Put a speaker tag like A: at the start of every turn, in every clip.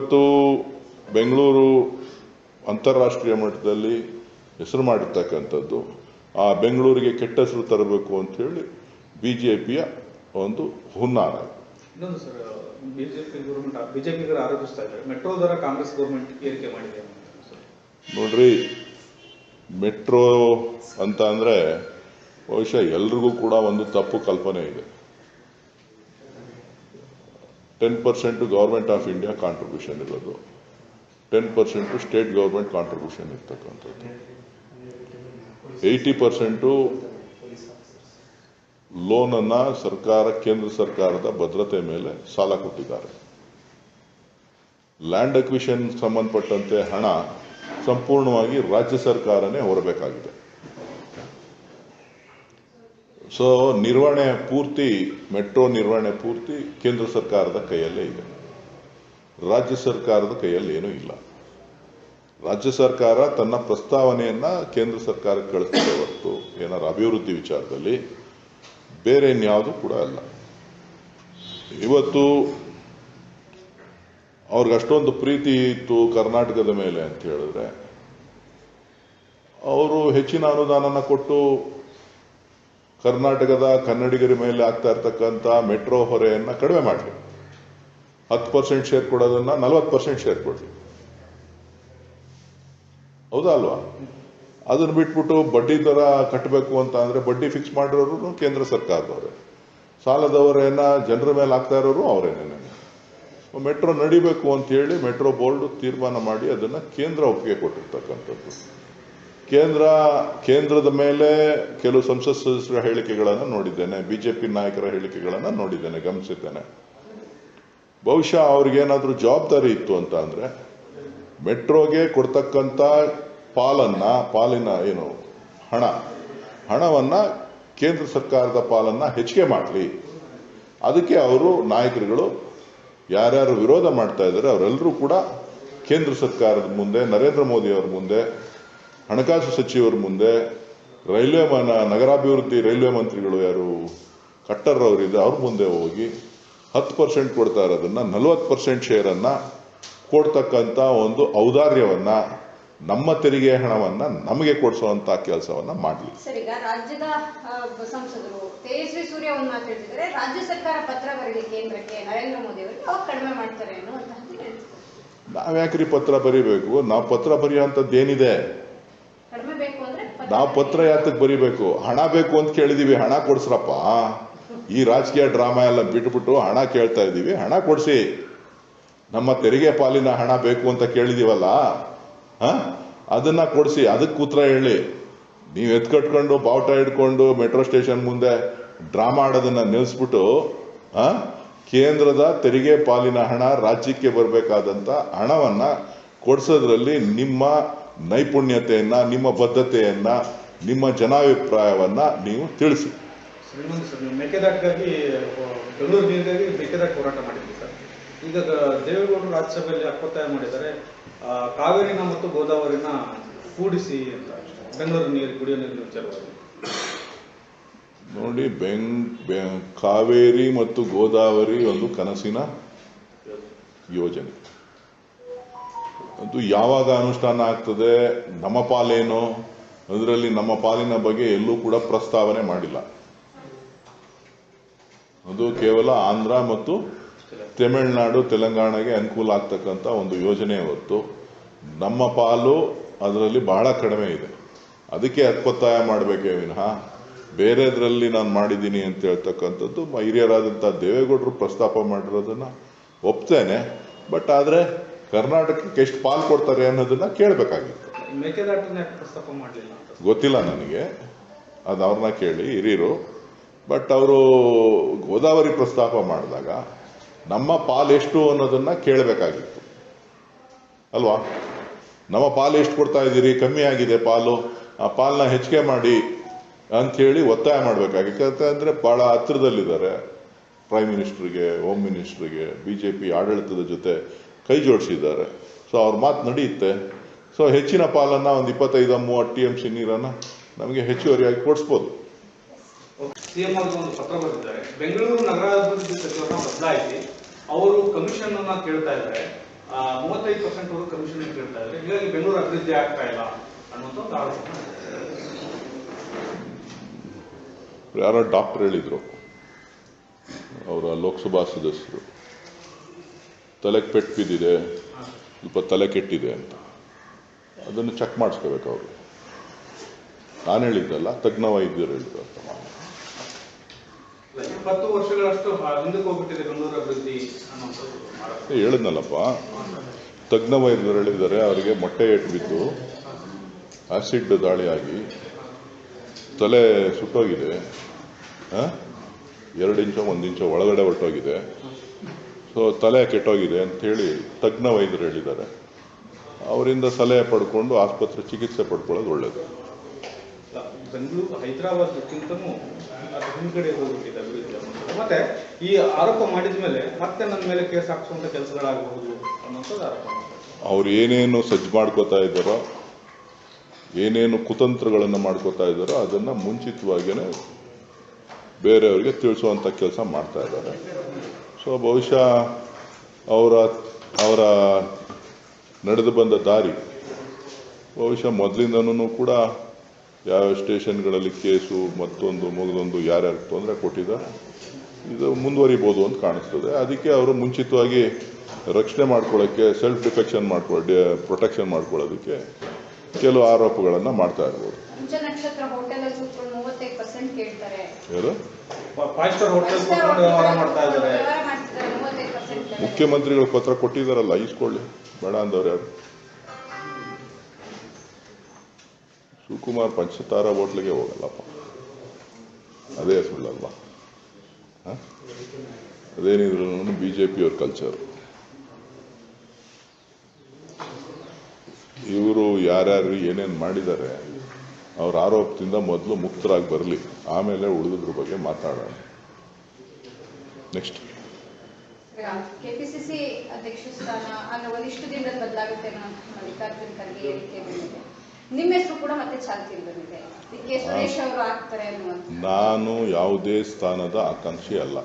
A: ಇವತ್ತು ಬೆಂಗಳೂರು ಅಂತಾರಾಷ್ಟ್ರೀಯ ಮಟ್ಟದಲ್ಲಿ ಹೆಸರು ಮಾಡಿರ್ತಕ್ಕಂಥದ್ದು ಆ ಬೆಂಗಳೂರಿಗೆ ಕೆಟ್ಟ ಹೆಸರು ತರಬೇಕು ಅಂತ ಹೇಳಿ ಬಿ ಜೆ ಪಿಯ ಒಂದು ಹುನ್ನಾರ. ನೋಡ್ರಿ ಮೆಟ್ರೋ ಅಂತ ಅಂದರೆ ಬಹುಶಃ ಎಲ್ರಿಗೂ ಕೂಡ ಒಂದು ತಪ್ಪು ಕಲ್ಪನೆ ಇದೆ. Ten percent government of India contribution ಇರೋದು. Ten percent state government contribution ಇರ್ತಕ್ಕಂಥದ್ದು. ಏಯ್ಟಿ ಪರ್ಸೆಂಟು ಲೋನನ್ನು ಸರ್ಕಾರ, ಕೇಂದ್ರ ಸರ್ಕಾರದ ಭದ್ರತೆ ಮೇಲೆ ಸಾಲ ಕೊಟ್ಟಿದ್ದಾರೆ. ಲ್ಯಾಂಡ್ ಅಕ್ವಿಷನ್ ಸಂಬಂಧಪಟ್ಟಂತೆ ಹಣ ಸಂಪೂರ್ಣವಾಗಿ ರಾಜ್ಯ ಸರ್ಕಾರನೇ ಹೊರಬೇಕಾಗಿದೆ. ಸೊ ನಿರ್ವಹಣೆ ಪೂರ್ತಿ, ಮೆಟ್ರೋ ನಿರ್ವಹಣೆ ಪೂರ್ತಿ ಕೇಂದ್ರ ಸರ್ಕಾರದ ಕೈಯಲ್ಲೇ ಇದೆ. ರಾಜ್ಯ ಸರ್ಕಾರದ ಕೈಯಲ್ಲಿ ಏನೂ ಇಲ್ಲ. ರಾಜ್ಯ ಸರ್ಕಾರ ತನ್ನ ಪ್ರಸ್ತಾವನೆಯನ್ನ ಕೇಂದ್ರ ಸರ್ಕಾರಕ್ಕೆ ಕಳಿಸ್ತದೆ ಹೊರತು ಏನಾರು ಅಭಿವೃದ್ಧಿ ವಿಚಾರದಲ್ಲಿ ಬೇರೆ ಇನ್ಯಾವುದು ಕೂಡ ಅಲ್ಲ. ಇವತ್ತು ಅವ್ರಿಗೆ ಅಷ್ಟೊಂದು ಪ್ರೀತಿ ಇತ್ತು ಕರ್ನಾಟಕದ ಮೇಲೆ ಅಂತ ಹೇಳಿದ್ರೆ, ಅವರು ಹೆಚ್ಚಿನ ಅನುದಾನನ ಕೊಟ್ಟು ಕರ್ನಾಟಕದ ಕನ್ನಡಿಗರ ಮೇಲೆ ಆಗ್ತಾ ಇರ್ತಕ್ಕಂಥ ಮೆಟ್ರೋ ಹೊರೆಯನ್ನು ಕಡಿಮೆ ಮಾಡಲಿ. ಹತ್ತು ಪರ್ಸೆಂಟ್ ಶೇರ್ ಕೊಡೋದನ್ನ ನಲವತ್ತು ಪರ್ಸೆಂಟ್ ಶೇರ್ ಕೊಡಲಿ. ಹೌದಾ ಅಲ್ವಾ? ಅದನ್ನ ಬಿಟ್ಬಿಟ್ಟು ಬಡ್ಡಿ ದರ ಕಟ್ಟಬೇಕು ಅಂತ ಅಂದರೆ ಬಡ್ಡಿ ಫಿಕ್ಸ್ ಮಾಡಿರೋರು ಕೇಂದ್ರ ಸರ್ಕಾರದವರೇ. ಸಾಲದವರೇನ ಜನರ ಮೇಲೆ ಆಗ್ತಾ ಇರೋರು ಅವರೇನೇ ಮೆಟ್ರೋ ನಡಿಬೇಕು ಅಂತ ಹೇಳಿ ಮೆಟ್ರೋ ಬೋರ್ಡ್ ತೀರ್ಮಾನ ಮಾಡಿ ಅದನ್ನ ಕೇಂದ್ರ ಒಪ್ಪಿಗೆ ಕೊಟ್ಟಿರ್ತಕ್ಕಂಥದ್ದು. ಕೇಂದ್ರ, ಕೇಂದ್ರದ ಮೇಲೆ ಕೆಲವು ಸಂಸತ್ ಸದಸ್ಯರ ಹೇಳಿಕೆಗಳನ್ನು ನೋಡಿದ್ದೇನೆ, ಬಿಜೆಪಿ ನಾಯಕರ ಹೇಳಿಕೆಗಳನ್ನು ನೋಡಿದ್ದೇನೆ, ಗಮನಿಸಿದ್ದೇನೆ. ಬಹುಶಃ ಅವ್ರಿಗೇನಾದ್ರೂ ಜವಾಬ್ದಾರಿ ಇತ್ತು ಅಂತ ಅಂದರೆ, ಮೆಟ್ರೋಗೆ ಕೊಡ್ತಕ್ಕಂಥ ಪಾಲನ್ನ, ಪಾಲಿನ ಏನು, ಹಣ, ಹಣವನ್ನ ಕೇಂದ್ರ ಸರ್ಕಾರದ ಪಾಲನ್ನ ಹೆಚ್ಚಿಗೆ ಮಾಡಲಿ. ಅದಕ್ಕೆ ಅವರು ನಾಯಕರುಗಳು ಯಾರ್ಯಾರು ವಿರೋಧ ಮಾಡ್ತಾ ಇದ್ದಾರೆ, ಅವರೆಲ್ಲರೂ ಕೂಡ ಕೇಂದ್ರ ಸರ್ಕಾರದ ಮುಂದೆ, ನರೇಂದ್ರ ಮೋದಿ ಅವರ ಮುಂದೆ ಹಣಕಾಸು ಸಚಿವರ ಮುಂದೆ ರೈಲ್ವೆ ಮನ ನಗರಾಭಿವೃದ್ಧಿ ರೈಲ್ವೆ ಮಂತ್ರಿಗಳು ಯಾರು ಕಟ್ಟರ್ ಅವರಿದೆ ಅವ್ರ ಮುಂದೆ ಹೋಗಿ ಹತ್ತು ಪರ್ಸೆಂಟ್ ಕೊಡ್ತಾ ಇರೋದನ್ನ ನಲವತ್ತು ಪರ್ಸೆಂಟ್ ಶೇರನ್ನ ಕೊಡ್ತಕ್ಕಂಥ ಒಂದು ಔದಾರ್ಯವನ್ನ ನಮ್ಮ ತೆರಿಗೆ ಹಣವನ್ನ ನಮಗೆ ಕೊಡಿಸುವಂತ ಕೆಲಸವನ್ನ ಮಾಡಲಿ.
B: ಸರ್ ಈಗ ರಾಜ್ಯದ ಸಂಸದರು ತೇಜಸ್ವಿ ಸೂರ್ಯ ಒಂದು ಮಾತಾಡ್ತಿದ್ದಾರೆ ರಾಜ್ಯ ಸರ್ಕಾರ ಪತ್ರ ಬರಲಿ ಕೇಂದ್ರಕ್ಕೆ ನರೇಂದ್ರ ಮೋದಿ ಅವರಿಗೆ ಅವ್ರು ಕಡಿಮೆ ಮಾಡ್ತಾರೆ ಅನ್ನುವಂತ
A: ನಾವ್ಯಾಕ್ರಿ ಪತ್ರ ಬರೀಬೇಕು? ನಾವು ಪತ್ರ ಬರೆಯುವಂಥದ್ದು ಏನಿದೆ
B: ಕಡಿಮೆ ಬೇಕು ಅಂದ್ರೆ ಪತ್ರ
A: ನಾವು ಪತ್ರ ಯಾತಕ್ಕೆ ಬರೀಬೇಕು, ಹಣ ಬೇಕು ಅಂತ ಕೇಳಿದೀವಿ, ಹಣ ಕೊಡ್ಸ್ರಪ್ಪ. ಈ ರಾಜಕೀಯ ಡ್ರಾಮಾ ಎಲ್ಲ ಬಿಟ್ಬಿಟ್ಟು ಹಣ ಕೇಳ್ತಾ ಇದ್ದೀವಿ, ಹಣ ಕೊಡ್ಸಿ. ನಮ್ಮ ತೆರಿಗೆ ಪಾಲಿನ ಹಣ ಬೇಕು ಅಂತ ಕೇಳಿದೀವಲ್ಲ, ಹ? ಅದನ್ನ ಕೊಡ್ಸಿ ಅದಕ್ಕೆ ಕೂತ್ರ ಹೇಳಿ. ನೀವು ಎತ್ಕಟ್ಕೊಂಡು ಬಾವುಟ ಹಿಡ್ಕೊಂಡು, ಮೆಟ್ರೋ ಸ್ಟೇಷನ್ ಮುಂದೆ ಡ್ರಾಮಾ ಆಡೋದನ್ನ ನಿಲ್ಲಿಸ್ಬಿಟ್ಟು ಆ ಕೇಂದ್ರದ ತೆರಿಗೆ ಪಾಲಿನ ಹಣ ರಾಜ್ಯಕ್ಕೆ ಬರಬೇಕಾದಂಥ ಹಣವನ್ನ ಕೊಡ್ಸೋದ್ರಲ್ಲಿ ನಿಮ್ಮ ನೈಪುಣ್ಯತೆಯನ್ನ ನಿಮ್ಮ ಬದ್ಧತೆಯನ್ನ ನಿಮ್ಮ ಜನಾಭಿಪ್ರಾಯವನ್ನು ನೀವು ತಿಳಿಸಿ.
C: ಮೇಕೆದಾಟಿಗಾಗಿ ಬೆಂಗಳೂರು ನೀರಿಗಾಗಿ ಮೇಕೆದಾಟು ಹೋರಾಟ ಮಾಡಿದ್ವಿ ಸರ್. ಈಗ ದೇವೇಗೌಡರು ರಾಜ್ಯಸಭೆಯಲ್ಲಿ ಅಪ್ಪತ್ತಾಯ ಮಾಡಿದ್ದಾರೆ. ಕಾವೇರಿನ ಮತ್ತು ಗೋದಾವರಿನ ಕೂಡಿಸಿ ಅಂತ. ಬೆಂಗಳೂರು ನೀರು ಕುಡಿಯೋ ನೀರಿನ ವಿಚಾರವಾಗಿ
A: ನೋಡಿ ಬೆಂಗ್ ಕಾವೇರಿ ಮತ್ತು ಗೋದಾವರಿ ಒಂದು ಕನಸಿನ ಯೋಜನೆ. ಅದು ಯಾವಾಗ ಅನುಷ್ಠಾನ ಆಗ್ತದೆ, ನಮ್ಮ ಪಾಲೇನು, ಅದರಲ್ಲಿ ನಮ್ಮ ಪಾಲಿನ ಬಗ್ಗೆ ಎಲ್ಲೂ ಕೂಡ ಪ್ರಸ್ತಾವನೆ ಮಾಡಿಲ್ಲ. ಅದು ಕೇವಲ ಆಂಧ್ರ ಮತ್ತು ತಮಿಳುನಾಡು, ತೆಲಂಗಾಣಗೆ ಅನುಕೂಲ ಆಗ್ತಕ್ಕಂಥ ಒಂದು ಯೋಜನೆ ಹೊತ್ತು. ನಮ್ಮ ಪಾಲು ಅದರಲ್ಲಿ ಬಹಳ ಕಡಿಮೆ ಇದೆ. ಅದಕ್ಕೆ ಅತ್ಪತ್ತಾಯ ಮಾಡಬೇಕೇ ವಿನಃ. ಬೇರೆದ್ರಲ್ಲಿ ನಾನು ಮಾಡಿದ್ದೀನಿ ಅಂತ ಹೇಳ್ತಕ್ಕಂಥದ್ದು, ಹಿರಿಯರಾದಂಥ ದೇವೇಗೌಡರು ಪ್ರಸ್ತಾಪ ಮಾಡಿರೋದನ್ನ ಒಪ್ತೇನೆ. ಬಟ್ ಆದರೆ ಕರ್ನಾಟಕಕ್ಕೆ ಎಷ್ಟು ಪಾಲು ಕೊಡ್ತಾರೆ ಅನ್ನೋದನ್ನ ಕೇಳಬೇಕಾಗಿತ್ತು. ಗೊತ್ತಿಲ್ಲ ನನಗೆ. ಅದು ಅವ್ರನ್ನ ಕೇಳಿ ಹಿರಿಯರು. ಬಟ್ ಅವರು ಗೋದಾವರಿ ಪ್ರಸ್ತಾಪ ಮಾಡಿದಾಗ ನಮ್ಮ ಪಾಲು ಎಷ್ಟು ಅನ್ನೋದನ್ನ ಕೇಳಬೇಕಾಗಿತ್ತು. ಅಲ್ವಾ? ನಮ್ಮ ಪಾಲು ಎಷ್ಟು ಕೊಡ್ತಾ ಇದ್ದೀರಿ? ಕಮ್ಮಿ ಆಗಿದೆ ಪಾಲು. ಆ ಪಾಲನ್ನ ಹೆಚ್ಚಿಗೆ ಮಾಡಿ ಅಂಥೇಳಿ ಒತ್ತಾಯ ಮಾಡಬೇಕಾಗಿತ್ತು. ಯಾಕಂದ್ರೆ ಭಾಳ ಹತ್ತಿರದಲ್ಲಿದ್ದಾರೆ ಪ್ರೈಮ್ ಮಿನಿಸ್ಟರ್ಗೆ ಹೋಮ್ ಮಿನಿಸ್ಟರ್ಗೆ ಬಿ ಜೆ ಪಿ ಆಡಳಿತದ ಜೊತೆ ಕೈ ಜೋಡಿಸಿದ್ದಾರೆ. ಸೊ ಅವ್ರ ಮಾತು ನಡೆಯುತ್ತೆ ಸೊ ಹೆಚ್ಚಿನ ಪಾಲನ್ನು ಒಂದು ಇಪ್ಪತ್ತೈದು ಮೂವತ್ತು ಟಿ ಎಂ ಸಿ ನೀರನ್ನು ನಮಗೆ ಹೆಚ್ಚುವರಿಯಾಗಿ ಕೊಡಿಸ್ಬೋದು.
C: ಸಿಎಂ ಅವ್ರಿಗೆ ಒಂದು ಪತ್ರ ಬರೆದಿದ್ದಾರೆ. ಬೆಂಗಳೂರು ನಗರಾಭಿವೃದ್ಧಿ ಸಚಿವರನ್ನ ಬದಲಾಯಿಸಿ ಅವರು ಕಮಿಷನ್ ಅನ್ನ ಕೇಳ್ತಾ ಇದ್ದಾರೆ. ಮೂವತ್ತೈದು ಪರ್ಸೆಂಟ್ ಅವರು ಕಮಿಷನ್ ಕೇಳ್ತಾ ಇದ್ದಾರೆ. ಹೀಗಾಗಿ ಬೆಂಗಳೂರು ಅಭಿವೃದ್ಧಿ ಆಗ್ತಾ ಇಲ್ಲ ಅನ್ನುವಂಥ ಒಂದು ಆರೋಪ.
A: ಯಾರೋ ಡಾಕ್ಟರ್ ಹೇಳಿದ್ರು. ಅವರ ಲೋಕಸಭಾ ಸದಸ್ಯರು. ತಲೆಗೆ ಪೆಟ್ಟು ಬಿದ್ದಿದೆ ಸ್ವಲ್ಪ ತಲೆ ಕೆಟ್ಟಿದೆ ಅಂತ. ಅದನ್ನು ಚೆಕ್ ಮಾಡಿಸ್ಕೋಬೇಕು ಅವರು. ನಾನು ಹೇಳಿದ್ದಲ್ಲ ತಜ್ಞ ವೈದ್ಯರು ಹೇಳಿದ್ರು ಅಂತ
C: ಇಪ್ಪತ್ತು ವರ್ಷಗಳಷ್ಟು ಹಿಂದಕ್ಕೆ ಹೋಗ್ಬಿಟ್ಟಿದೆ ಬೆಂಗಳೂರು ಅಭಿವೃದ್ಧಿ ಅನ್ನುವಂಥದ್ದು
A: ಏ, ಹೇಳಿದ್ನಲ್ಲಪ್ಪ. ತಜ್ಞ ವೈದ್ಯರು ಹೇಳಿದ್ದಾರೆ ಅವರಿಗೆ ಮೊಟ್ಟೆ ಏಟು ಬಿದ್ದು ಆಸಿಡ್ ದಾಳಿಯಾಗಿ ತಲೆ ಸುಟ್ಟೋಗಿದೆ? ಎರಡು ಇಂಚ ಒಂದು ಇಂಚ ಒಳಗಡೆ ಹೊರಟೋಗಿದೆ. ಸೊ ತಲೆ ಕೆಟ್ಟೋಗಿದೆ ಅಂಥೇಳಿ ತಜ್ಞ ವೈದ್ಯರು ಹೇಳಿದ್ದಾರೆ ಅವರಿಂದ ಸಲಹೆ ಪಡ್ಕೊಂಡು ಆಸ್ಪತ್ರೆ ಚಿಕಿತ್ಸೆ ಪಡ್ಕೊಳ್ಳೋದು ಒಳ್ಳೆಯದು
C: ಬೆಂಗಳೂರು ಅದು ಹಿಂದ್ಗಡೆ ಹೋಗ್ಬಿಟ್ಟಿದೆ ಅಭಿವೃದ್ಧಿ. ಮತ್ತೆ ಈ ಆರೋಪ ಮಾಡಿದ ಮೇಲೆ ಮತ್ತೆ ನನ್ನ ಮೇಲೆ ಕೇಸ್ ಹಾಕ್ಸುವಂತ ಕೆಲಸಗಳಾಗಬಹುದು ಅನ್ನೋಂಥದ್ದು ಆರೋಪ.
A: ಅವ್ರು ಏನೇನು ಸಜ್ಜು ಮಾಡ್ಕೋತಾ ಇದ್ದಾರೋ ಏನೇನು ಕುತಂತ್ರಗಳನ್ನು ಮಾಡ್ಕೋತಾ ಇದ್ದಾರೋ ಅದನ್ನು ಮುಂಚಿತವಾಗಿಯೇ ಬೇರೆಯವರಿಗೆ ತಿಳಿಸುವಂಥ ಕೆಲಸ ಮಾಡ್ತಾ ಇದ್ದಾರೆ ಸೊ ಬಹುಶಃ ಅವರ ಅವರ ನಡೆದು ಬಂದ ದಾರಿ ಬಹುಶಃ ಮೊದಲಿಂದನೂ ಕೂಡ ಯಾವ ಸ್ಟೇಷನ್ಗಳಲ್ಲಿ ಕೇಸು ಮತ್ತೊಂದು ಮಗದೊಂದು ಯಾರ್ಯಾರು ತೊಂದರೆ ಕೊಟ್ಟಿದ್ದ ಇದು ಮುಂದುವರಿಬೋದು ಅಂತ ಕಾಣಿಸ್ತದೆ. ಅದಕ್ಕೆ ಅವರು ಮುಂಚಿತವಾಗಿ ರಕ್ಷಣೆ ಮಾಡ್ಕೊಳ್ಳೋಕ್ಕೆ ಸೆಲ್ಫ್ ಡಿಫೆಕ್ಷನ್ ಮಾಡ್ಕೊಳ್ಳಿ ಪ್ರೊಟೆಕ್ಷನ್ ಮಾಡ್ಕೊಳ್ಳೋದಕ್ಕೆ ಕೆಲವು ಆರೋಪಗಳನ್ನು ಮಾಡ್ತಾ ಇರ್ಬೋದು.
B: ಪಂಚ
A: ಮುಖ್ಯಮಂತ್ರಿಗಳು ಪತ್ರ ಕೊಟ್ಟಿದ್ದಾರಲ್ಲ ಇಸ್ಕೊಳ್ಳಿ ಬೇಡ ಅಂದವ್ರು ಯಾರು? ಶಿವಕುಮಾರ್ ಪಂಚತಾರ ಹೋಟ್ಲಿಗೆ ಹೋಗಲ್ಲಪ್ಪ. ಅದೇ ಸುಳ್ಳಲ್ವಾ? ಅದೇನಿದ್ರು ಬಿ ಜೆ ಪಿಯವ್ರ ಕಲ್ಚರ್ ಇವರು ಯಾರ್ಯಾರು ಏನೇನು ಮಾಡಿದ್ದಾರೆ, ಅವ್ರ ಆರೋಪದಿಂದ ಮೊದಲು ಮುಕ್ತರಾಗಿ ಬರಲಿ. ಆಮೇಲೆ ಉಳಿದ್ರ ಬಗ್ಗೆ ಮಾತಾಡೋಣ. ನೆಕ್ಸ್ಟ್
B: ಕೆಪಿಸಿಸಿ ಅಧ್ಯಕ್ಷ ಸ್ಥಾನ ಆಗ ಒಂದಿಷ್ಟು ದಿನದಲ್ಲಿ ಬದಲಾಗುತ್ತೆ ಅನ್ನೋ ಮಲ್ಲಿಕಾರ್ಜುನ್ ಖರ್ಗೆ ಹೇಳಿಕೆ ಬಂದಿದೆ ನಿಮ್ಮ ಹೆಸರು ಕೂಡ ಮತ್ತೆ ಚಾಲ್ತಿಯಲ್ಲಿ ಬಂದಿದೆ. ಡಿ ಕೆ ಸುರೇಶ್ ಅವರು ಆಗ್ತಾರೆ ಅನ್ನುವಂಥ
A: ನಾನು ಯಾವುದೇ ಸ್ಥಾನದ ಆಕಾಂಕ್ಷಿ ಅಲ್ಲ.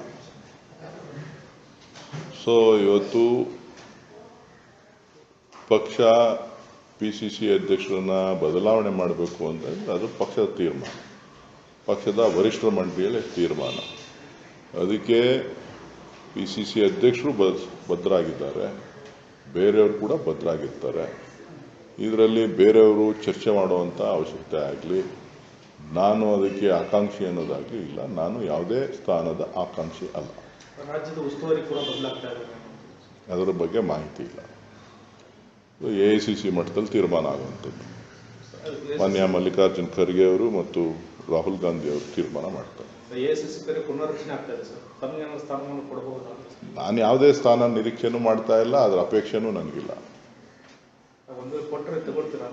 A: ಸೊ ಇವತ್ತು ಪಕ್ಷ ಪಿ ಸಿ ಸಿ ಅಧ್ಯಕ್ಷರನ್ನ ಬದಲಾವಣೆ ಮಾಡಬೇಕು ಅಂತಂದ್ರೆ ಅದು ಪಕ್ಷದ ತೀರ್ಮಾನ. ಪಕ್ಷದ ವರಿಷ್ಠರ ಮಂಡಳಿಯಲ್ಲಿ ತೀರ್ಮಾನ. ಅದಕ್ಕೆ ಪಿ ಸಿ ಸಿ ಅಧ್ಯಕ್ಷರು ಬದ್ ಭದ್ರಾಗಿದ್ದಾರೆ. ಬೇರೆಯವರು ಕೂಡ ಭದ್ರಾಗಿರ್ತಾರೆ. ಇದರಲ್ಲಿ ಬೇರೆಯವರು ಚರ್ಚೆ ಮಾಡುವಂಥ ಅವಶ್ಯಕತೆ ಆಗಲಿ ನಾನು ಅದಕ್ಕೆ ಆಕಾಂಕ್ಷಿ ಅನ್ನೋದಾಗಲಿ ಇಲ್ಲ. ನಾನು ಯಾವುದೇ ಸ್ಥಾನದ ಆಕಾಂಕ್ಷಿ ಅಲ್ಲ.
C: ರಾಜ್ಯದ ಉಸ್ತುವಾರಿ ಕೂಡ ಬದಲಾಗ್ತಾ ಇದೆ
A: ಅದರ ಬಗ್ಗೆ ಮಾಹಿತಿ ಇಲ್ಲ. ಎ ಐ ಸಿ ಸಿ ಮಟ್ಟದಲ್ಲಿ ತೀರ್ಮಾನ ಆಗುವಂಥದ್ದು. ಮಾನ್ಯ ಮಲ್ಲಿಕಾರ್ಜುನ್ ಖರ್ಗೆ ಅವರು ಮತ್ತು ರಾಹುಲ್ ಗಾಂಧಿ ಅವರು ತೀರ್ಮಾನ ಮಾಡ್ತಾರೆ.
C: ಎ ಎಸ್ ಸಿ ಬೇರೆ ಪುನರ್ರಚನೆ ಆಗ್ತಾ ಇದೆ ಸರ್. ತಮಗೆ ಸ್ಥಾನವನ್ನು ಕೊಡಬಹುದಾ
A: ನಾನು ಯಾವುದೇ ಸ್ಥಾನ ನಿರೀಕ್ಷೆನೂ ಮಾಡ್ತಾ ಇಲ್ಲ ಅದರ ಅಪೇಕ್ಷೆನೂ ನನಗಿಲ್ಲ.
C: ಒಂದು ಕೊಟ್ಟರೆ ತಗೊಳ್ತೀರಾ?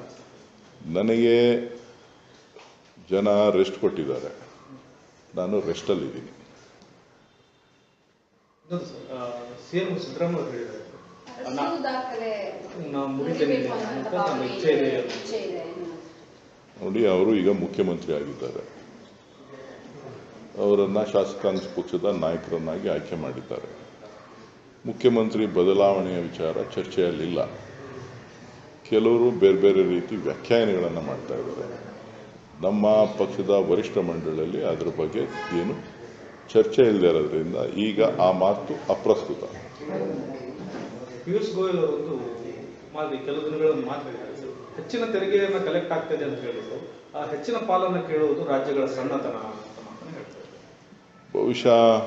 A: ನನಗೆ ಜನ ರೆಸ್ಟ್ ಕೊಟ್ಟಿದ್ದಾರೆ. ನಾನು ರೆಸ್ಟಲ್ಲಿದ್ದೀನಿ
C: ಇನ್ನೊಂದು ಸರ್ ಸಿ ಎಂ ಸಿದ್ದರಾಮಯ್ಯ ಹೇಳಿದ್ದಾರೆ.
A: ನೋಡಿ ಅವರು ಈಗ ಮುಖ್ಯಮಂತ್ರಿ ಆಗಿದ್ದಾರೆ. ಅವರನ್ನ ಶಾಸಕಾಂಗ ಪಕ್ಷದ ನಾಯಕರನ್ನಾಗಿ ಆಯ್ಕೆ ಮಾಡಿದ್ದಾರೆ. ಮುಖ್ಯಮಂತ್ರಿ ಬದಲಾವಣೆಯ ವಿಚಾರ ಚರ್ಚೆಯಲ್ಲಿಲ್ಲ. ಕೆಲವರು ಬೇರೆ ಬೇರೆ ರೀತಿ ವ್ಯಾಖ್ಯಾನಗಳನ್ನು ಮಾಡ್ತಾ ಇದ್ದಾರೆ. ನಮ್ಮ ಪಕ್ಷದ ವರಿಷ್ಠ ಮಂಡಳಿಯಲ್ಲಿ ಅದರ ಬಗ್ಗೆ ಏನು ಚರ್ಚೆ ಇಲ್ಲದೆ ಇರೋದ್ರಿಂದ ಈಗ ಆ ಮಾತು ಅಪ್ರಸ್ತುತ.
C: ಪಿಯೂಷ್ ಗೋಯಲ್ ಅವರೊಂದು ಕೆಲವು ದಿನಗಳ ಒಂದು ಮಾತು ಹೆಚ್ಚಿನ ತೆರಿಗೆಯನ್ನು ಕಲೆಕ್ಟ್ ಆಗ್ತದೆ ಅಂತ ಹೇಳಿದ್ರು. ಆ ಹೆಚ್ಚಿನ ಪಾಲನ್ನು ಕೇಳುವುದು ರಾಜ್ಯಗಳ ಸಣ್ಣತನ.
A: ಬಹುಶಃ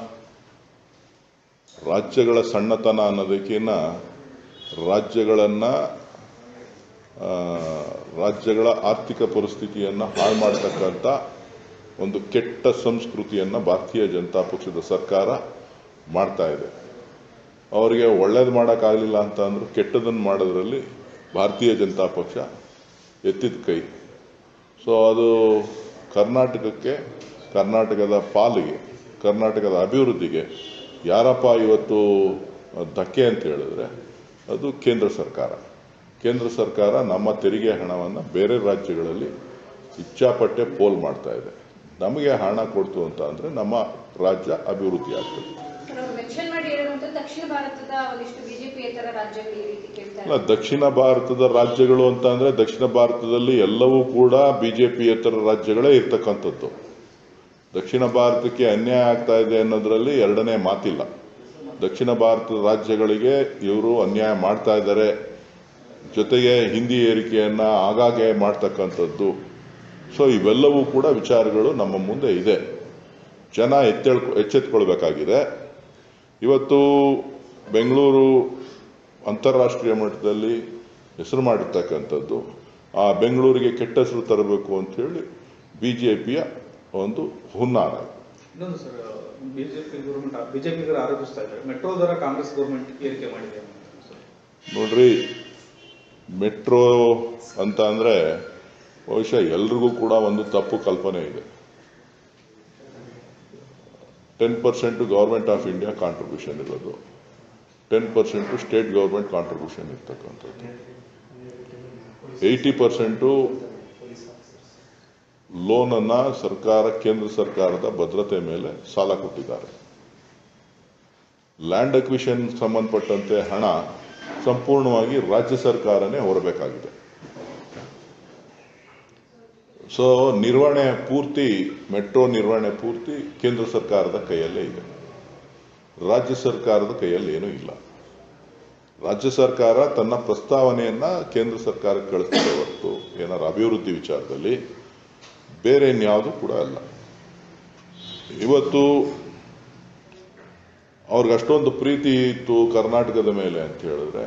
A: ರಾಜ್ಯಗಳ ಸಣ್ಣತನ ಅನ್ನೋದಕ್ಕಿಂತ ರಾಜ್ಯಗಳನ್ನು ರಾಜ್ಯಗಳ ಆರ್ಥಿಕ ಪರಿಸ್ಥಿತಿಯನ್ನು ಹಾಳು ಮಾಡತಕ್ಕಂಥ ಒಂದು ಕೆಟ್ಟ ಸಂಸ್ಕೃತಿಯನ್ನು ಭಾರತೀಯ ಜನತಾ ಪಕ್ಷದ ಸರ್ಕಾರ ಮಾಡ್ತಾ ಇದೆ. ಅವರಿಗೆ ಒಳ್ಳೇದು ಮಾಡೋಕ್ಕಾಗಲಿಲ್ಲ ಅಂತ ಅಂದರೂ ಕೆಟ್ಟದನ್ನು ಮಾಡೋದ್ರಲ್ಲಿ ಭಾರತೀಯ ಜನತಾ ಪಕ್ಷ ಎತ್ತಿದ ಕೈ. ಸೊ ಅದು ಕರ್ನಾಟಕಕ್ಕೆ, ಕರ್ನಾಟಕದ ಪಾಲಿಗೆ ಕರ್ನಾಟಕದ ಅಭಿವೃದ್ಧಿಗೆ ಯಾರಪ್ಪ ಇವತ್ತು ಧಕ್ಕೆ ಅಂತ ಹೇಳಿದ್ರೆ ಅದು ಕೇಂದ್ರ ಸರ್ಕಾರ. ಕೇಂದ್ರ ಸರ್ಕಾರ ನಮ್ಮ ತೆರಿಗೆ ಹಣವನ್ನು ಬೇರೆ ರಾಜ್ಯಗಳಲ್ಲಿ ಇಚ್ಛಾಪಟ್ಟೆ ಪೋಲ್ ಮಾಡ್ತಾ ಇದೆ. ನಮಗೆ ಹಣ ಕೊಡ್ತು ಅಂತ ಅಂದರೆ ನಮ್ಮ ರಾಜ್ಯ ಅಭಿವೃದ್ಧಿ ಆಗ್ತದೆ. ಅಲ್ಲ ದಕ್ಷಿಣ ಭಾರತದ ರಾಜ್ಯಗಳು ಅಂತ ಅಂದ್ರೆ ದಕ್ಷಿಣ ಭಾರತದಲ್ಲಿ ಎಲ್ಲವೂ ಕೂಡ ಬಿಜೆಪಿಯೇತರ ರಾಜ್ಯಗಳೇ ಇರ್ತಕ್ಕಂಥದ್ದು. ದಕ್ಷಿಣ ಭಾರತಕ್ಕೆ ಅನ್ಯಾಯ ಆಗ್ತಾ ಇದೆ ಅನ್ನೋದ್ರಲ್ಲಿ ಎರಡನೇ ಮಾತಿಲ್ಲ. ದಕ್ಷಿಣ ಭಾರತದ ರಾಜ್ಯಗಳಿಗೆ ಇವರು ಅನ್ಯಾಯ ಮಾಡ್ತಾ ಇದ್ದಾರೆ. ಜೊತೆಗೆ ಹಿಂದಿ ಏರಿಕೆಯನ್ನು ಆಗಾಗ್ಗೆ ಮಾಡ್ತಕ್ಕಂಥದ್ದು. ಸೊ, ಇವೆಲ್ಲವೂ ಕೂಡ ವಿಚಾರಗಳು ನಮ್ಮ ಮುಂದೆ ಇದೆ. ಜನ ಎತ್ತೇಳ್ಕೊ, ಎಚ್ಚೆತ್ಕೊಳ್ಬೇಕಾಗಿದೆ. ಇವತ್ತು ಬೆಂಗಳೂರು ಅಂತಾರಾಷ್ಟ್ರೀಯ ಮಟ್ಟದಲ್ಲಿ ಹೆಸರು ಮಾಡಿರ್ತಕ್ಕಂಥದ್ದು. ಆ ಬೆಂಗಳೂರಿಗೆ ಕೆಟ್ಟ ಹೆಸರು ತರಬೇಕು ಅಂತೇಳಿ ಬಿ ಜೆ ಪಿಯ ಒಂದು ಹುನ್ನಾರ.
C: ಇನ್ನೊಂದು ಸರ್ ಬಿಜೆಪಿ ಗೌರ್ಮೆಂಟ್ ಬಿಜೆಪಿಗರು ಆರೋಪಿಸ್ತಾ ಇದ್ದಾರೆ. ಮೆಟ್ರೋ ದರ ಕಾಂಗ್ರೆಸ್ ಗೌರ್ಮೆಂಟ್ ಏರಿಕೆ ಮಾಡಿದೆ.
A: ನೋಡ್ರಿ ಮೆಟ್ರೋ ಅಂತ ಅಂದರೆ ಬಹುಶಃ ಎಲ್ರಿಗೂ ಕೂಡ ಒಂದು ತಪ್ಪು ಕಲ್ಪನೆ ಇದೆ. Ten percent government of India contribution ಇರೋದು. Ten percent state government contribution ಇರ್ತಕ್ಕಂಥದ್ದು. ಏಯ್ಟಿ ಪರ್ಸೆಂಟು ಲೋನನ್ನು ಸರ್ಕಾರ, ಕೇಂದ್ರ ಸರ್ಕಾರದ ಭದ್ರತೆ ಮೇಲೆ ಸಾಲ ಕೊಟ್ಟಿದ್ದಾರೆ. ಲ್ಯಾಂಡ್ ಅಕ್ವಿಷನ್ ಸಂಬಂಧಪಟ್ಟಂತೆ ಹಣ ಸಂಪೂರ್ಣವಾಗಿ ರಾಜ್ಯ ಸರ್ಕಾರನೇ ಹೊರಬೇಕಾಗಿದೆ. ಸೊ ನಿರ್ವಹಣೆ ಪೂರ್ತಿ, ಮೆಟ್ರೋ ನಿರ್ವಹಣೆ ಪೂರ್ತಿ ಕೇಂದ್ರ ಸರ್ಕಾರದ ಕೈಯಲ್ಲೇ ಇದೆ. ರಾಜ್ಯ ಸರ್ಕಾರದ ಕೈಯಲ್ಲಿ ಏನೂ ಇಲ್ಲ. ರಾಜ್ಯ ಸರ್ಕಾರ ತನ್ನ ಪ್ರಸ್ತಾವನೆಯನ್ನ ಕೇಂದ್ರ ಸರ್ಕಾರಕ್ಕೆ ಕಳಿಸ್ತದೆ ಹೊರತು ಏನಾದ್ರು ಅಭಿವೃದ್ಧಿ ವಿಚಾರದಲ್ಲಿ ಬೇರೆ ಇನ್ಯಾವುದು ಕೂಡ ಅಲ್ಲ. ಇವತ್ತು ಅವ್ರಿಗೆ ಅಷ್ಟೊಂದು ಪ್ರೀತಿ ಇತ್ತು ಕರ್ನಾಟಕದ ಮೇಲೆ ಅಂತ ಹೇಳಿದ್ರೆ.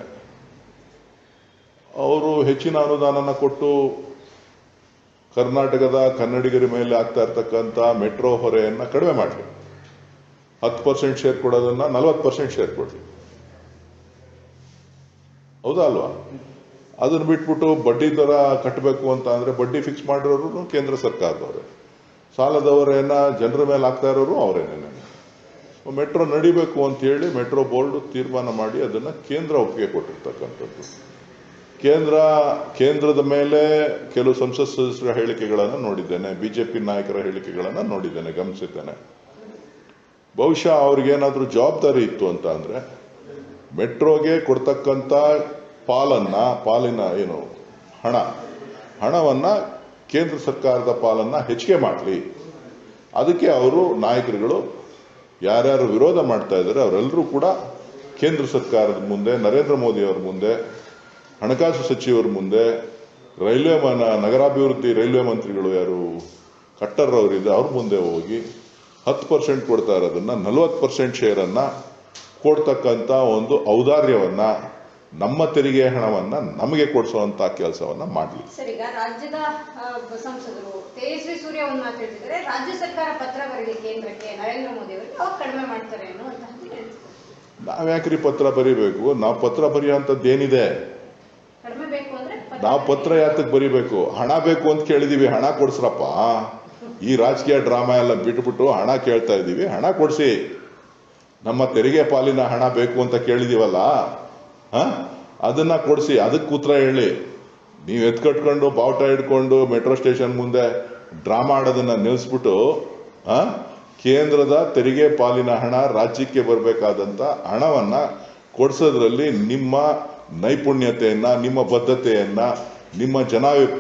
A: ಅವರು ಹೆಚ್ಚಿನ ಅನುದಾನನ ಕೊಟ್ಟು ಕರ್ನಾಟಕದ ಕನ್ನಡಿಗರ ಮೇಲೆ ಆಗ್ತಾ ಇರ್ತಕ್ಕಂಥ ಮೆಟ್ರೋ ಹೊರೆಯನ್ನ ಕಡಿಮೆ ಮಾಡಲಿ. ಹತ್ತು ಪರ್ಸೆಂಟ್ ಶೇರ್ ಕೊಡೋದನ್ನ ನಲವತ್ತು ಪರ್ಸೆಂಟ್ ಶೇರ್ ಕೊಡಲಿ. ಹೌದಾ ಅಲ್ವಾ? ಅದನ್ನ ಬಿಟ್ಬಿಟ್ಟು ಬಡ್ಡಿ ದರ ಕಟ್ಟಬೇಕು ಅಂತ ಅಂದರೆ ಬಡ್ಡಿ ಫಿಕ್ಸ್ ಮಾಡಿರೋರು ಕೇಂದ್ರ ಸರ್ಕಾರದವರೇ. ಸಾಲದವರೇನ, ಜನರ ಮೇಲೆ ಆಗ್ತಾ ಇರೋರು ಅವರೇನೇನೆ ಮೆಟ್ರೋ ನಡಿಬೇಕು ಅಂತ ಹೇಳಿ ಮೆಟ್ರೋ ಬೋರ್ಡ್ ತೀರ್ಮಾನ ಮಾಡಿ ಅದನ್ನು ಕೇಂದ್ರ ಒಪ್ಪಿಗೆ ಕೊಟ್ಟಿರ್ತಕ್ಕಂಥದ್ದು. ಕೇಂದ್ರ, ಕೇಂದ್ರದ ಮೇಲೆ ಕೆಲವು ಸಂಸತ್ ಸದಸ್ಯರ ಹೇಳಿಕೆಗಳನ್ನು ನೋಡಿದ್ದೇನೆ. ಬಿಜೆಪಿ ನಾಯಕರ ಹೇಳಿಕೆಗಳನ್ನು ನೋಡಿದ್ದೇನೆ, ಗಮನಿಸಿದ್ದೇನೆ. ಬಹುಶಃ ಅವ್ರಿಗೇನಾದರೂ ಜವಾಬ್ದಾರಿ ಇತ್ತು ಅಂತ ಅಂದರೆ ಮೆಟ್ರೋಗೆ ಕೊಡ್ತಕ್ಕಂಥ ಪಾಲನ್ನ, ಪಾಲಿನ ಏನು, ಹಣ. ಹಣವನ್ನ ಕೇಂದ್ರ ಸರ್ಕಾರದ ಪಾಲನ್ನ ಹೆಚ್ಚಿಗೆ ಮಾಡಲಿ. ಅದಕ್ಕೆ ಅವರು ನಾಯಕರುಗಳು ಯಾರ್ಯಾರು ವಿರೋಧ ಮಾಡ್ತಾ ಇದ್ದಾರೆ, ಅವರೆಲ್ಲರೂ ಕೂಡ ಕೇಂದ್ರ ಸರ್ಕಾರದ ಮುಂದೆ, ನರೇಂದ್ರ ಮೋದಿ ಅವರ ಮುಂದೆ, ಹಣಕಾಸು ಸಚಿವರ ಮುಂದೆ, ರೈಲ್ವೆ ನಗರಾಭಿವೃದ್ಧಿ ರೈಲ್ವೆ ಮಂತ್ರಿಗಳು ಯಾರು, ಕಟ್ಟರ್ ಅವರಿದೆ ಅವ್ರ ಮುಂದೆ ಹೋಗಿ ಹತ್ತು ಪರ್ಸೆಂಟ್ ಕೊಡ್ತಾ ಇರೋದನ್ನ, ನಲವತ್ತು ಪರ್ಸೆಂಟ್ ಶೇರನ್ನ ಕೊಡ್ತಕ್ಕಂಥ ಒಂದು ಔದಾರ್ಯವನ್ನ ನಮ್ಮ ತೆರಿಗೆ ಹಣವನ್ನ ನಮಗೆ ಕೊಡಿಸುವಂತ ಕೆಲಸವನ್ನ ಮಾಡಲಿ.
B: ಸರ್ ಈಗ ರಾಜ್ಯದ ಸಂಸದರು ತೇಜಸ್ವಿ ಸೂರ್ಯ ಒಂದು ಮಾತು ಹೇಳ್ತಿದ್ದಾರೆ. ರಾಜ್ಯ ಸರ್ಕಾರ ಪತ್ರ ಬರಲಿ ಕೇಂದ್ರಕ್ಕೆ ನರೇಂದ್ರ ಮೋದಿ ಅವರಿಗೆ ಅವಾಗ ಕಡಿಮೆ ಮಾಡ್ತಾರೆ
A: ನಾವ್ಯಾಕ್ರಿ ಪತ್ರ ಬರೀಬೇಕು? ನಾವು ಪತ್ರ ಬರೆಯುವಂಥದ್ದು ಏನಿದೆ ನಾವು ಪತ್ರ ಯಾತಕ್ಕೆ ಬರಿಬೇಕು? ಹಣ ಬೇಕು ಅಂತ ಕೇಳಿದೀವಿ ಹಣ ಕೊಡ್ಸ್ರಪ್ಪ. ಈ ರಾಜಕೀಯ ಡ್ರಾಮಾ ಎಲ್ಲ ಬಿಟ್ಬಿಟ್ಟು ಹಣ ಕೇಳ್ತಾ ಇದ್ದೀವಿ ಹಣ ಕೊಡಿಸಿ. ನಮ್ಮ ತೆರಿಗೆ ಪಾಲಿನ ಹಣ ಬೇಕು ಅಂತ ಕೇಳಿದೀವಲ್ಲ? ಹ? ಅದನ್ನ ಕೊಡಿಸಿ, ಅದಕ್ಕೆ ಉತ್ತರ ಹೇಳಿ. ನೀವು ಎತ್ಕಟ್ಕೊಂಡು, ಬಾವುಟ ಹಿಡ್ಕೊಂಡು, ಮೆಟ್ರೋ ಸ್ಟೇಷನ್ ಮುಂದೆ ಡ್ರಾಮಾ ಆಡೋದನ್ನ ನಿಲ್ಲಿಸ್ಬಿಟ್ಟು ಆ ಕೇಂದ್ರದ ತೆರಿಗೆ ಪಾಲಿನ ಹಣ ರಾಜ್ಯಕ್ಕೆ ಬರಬೇಕಾದಂತ ಹಣವನ್ನ ಕೊಡಿಸೋದ್ರಲ್ಲಿ ನಿಮ್ಮ ನೈಪುಣ್ಯತೆಯನ್ನ, ನಿಮ್ಮ ಬದ್ಧತೆಯನ್ನ, ನಿಮ್ಮ ಜನ